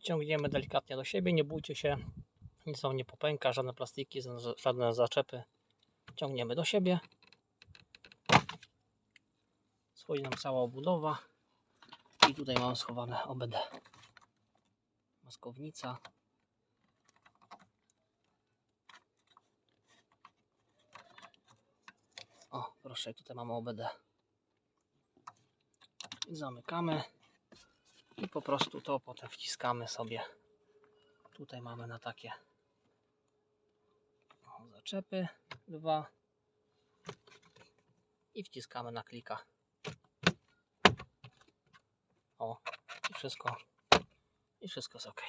ciągniemy delikatnie do siebie. Nie bójcie się, nic wam nie popęka, żadne plastiki, żadne- zaczepy. Ciągniemy do siebie. Schodzi nam cała obudowa. I tutaj mamy schowane OBD. Maskownica. O, proszę, tutaj mamy OBD. I zamykamy. I po prostu to potem wciskamy sobie. Tutaj mamy na takie zaczepy. Dwa. I wciskamy na klika. O, i wszystko. I wszystko jest ok.